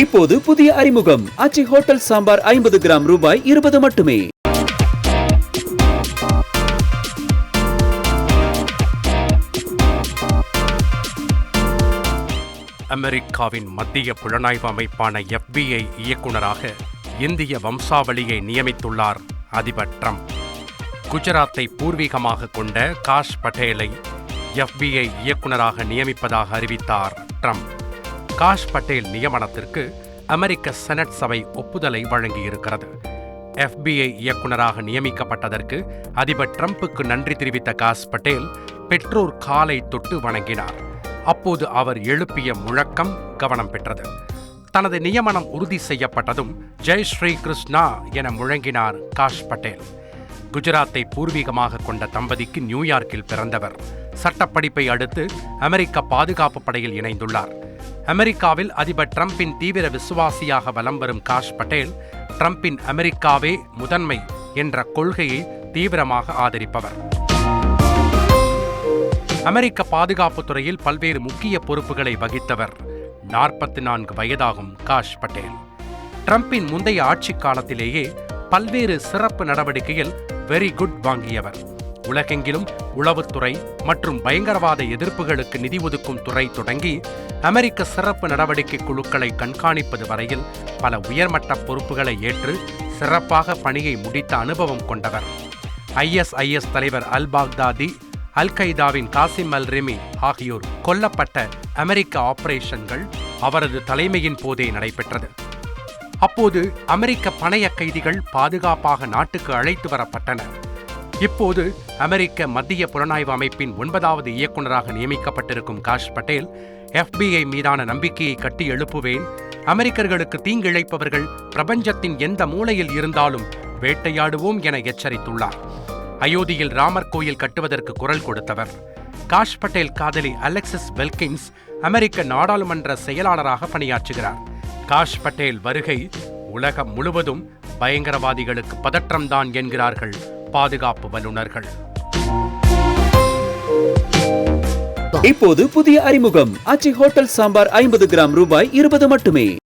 இப்போது புதிய அறிமுகம். அச்சி ஹோட்டல் சாம்பார் ஐம்பது கிராம் ரூபாய் இருபது மட்டுமே. அமெரிக்காவின் மத்திய புலனாய்வு அமைப்பான எஃபிஐ இயக்குனராக இந்திய வம்சாவளியை நியமித்துள்ளார் அதிபர் ட்ரம்ப். குஜராத்தை பூர்வீகமாக கொண்ட காஷ் பட்டேலை எஃபிஐ இயக்குனராக நியமிப்பதாக அறிவித்தார் ட்ரம்ப். காஷ் பட்டேல் நியமனத்திற்கு அமெரிக்க செனட் சபை ஒப்புதலை வழங்கியிருக்கிறது. எஃபிஐ இயக்குனராக நியமிக்கப்பட்டதற்கு அதிபர் டிரம்புக்கு நன்றி தெரிவித்த காஷ் பட்டேல் பெற்றோர் காலை தொட்டு வணங்கினார். அப்போது அவர் எழுப்பிய முழக்கம் கவனம் பெற்றது. தனது நியமனம் உறுதி செய்யப்பட்டதும் ஜெய் ஸ்ரீ கிருஷ்ணா என முழங்கினார் காஷ் பட்டேல். குஜராத்தை பூர்வீகமாக கொண்ட தம்பதிக்கு நியூயார்க்கில் பிறந்தவர். சட்டப்படிப்பை அடுத்து அமெரிக்க பாதுகாப்பு படையில் இணைந்துள்ளார். அமெரிக்காவில் அதிபர் ட்ரம்பின் தீவிர விசுவாசியாக வலம் வரும் காஷ் பட்டேல் ட்ரம்பின் அமெரிக்காவே முதன்மை என்ற கொள்கையை தீவிரமாக ஆதரிப்பவர். அமெரிக்க பாதுகாப்புத் துறையில் பல்வேறு முக்கிய பொறுப்புகளை வகித்தவர் நாற்பத்தி நான்கு வயதாகும் காஷ் பட்டேல். ட்ரம்பின் முந்தைய ஆட்சி காலத்திலேயே பல்வேறு சிறப்பு நடவடிக்கையில் வெரி குட் வாங்கியவர். உலகெங்கிலும் உளவுத்துறை மற்றும் பயங்கரவாத எதிர்ப்புகளுக்கு நிதி ஒதுக்கும் துறை தொடங்கி அமெரிக்க சிறப்பு நடவடிக்கை குழுக்களை கண்காணிப்பது வரையில் பல உயர்மட்ட பொறுப்புகளை ஏற்று சிறப்பாக பணியை முடித்த அனுபவம் கொண்டவர். ஐஎஸ்ஐஎஸ் தலைவர் அல் பாக்தாதி அல் கைதாவின் காசிம் அல் ரிமி ஆகியோர் கொல்லப்பட்ட அமெரிக்க ஆபரேஷன்கள் அவரது தலைமையின் போதே நடைபெற்றது. அப்போது அமெரிக்க பணைய கைதிகள் பாதுகாப்பாக நாட்டுக்கு அழைத்து வரப்பட்டனர். இப்போது அமெரிக்க மத்திய புலனாய்வு அமைப்பின் ஒன்பதாவது இயக்குநராக நியமிக்கப்பட்டிருக்கும் காஷ் பட்டேல் எஃபிஐ மீதான நம்பிக்கையை கட்டி எழுப்புவேன். அமெரிக்கர்களுக்கு தீங்கிழைப்பவர்கள் பிரபஞ்சத்தின் எந்த மூலையில் இருந்தாலும் வேட்டையாடுவோம் என எச்சரித்துள்ளார். அயோத்தியில் ராமர் கோயில் கட்டுவதற்கு குரல் கொடுத்தவர். காஷ் பட்டேல் காதலி அலெக்சிஸ் வெல்கின்ஸ் அமெரிக்க நாடாளுமன்ற செயலாளராக பணியாற்றுகிறார். காஷ் பட்டேல் வருகை உலகம் முழுவதும் பயங்கரவாதிகளுக்கு பதற்றம்தான் என்கிறார்கள். பாதுகாப்பு வல்லுநர்கள். இப்போது புதிய அறிமுகம். அச்சி ஹோட்டல் சாம்பார் ஐம்பது கிராம் ரூபாய் இருபது மட்டுமே.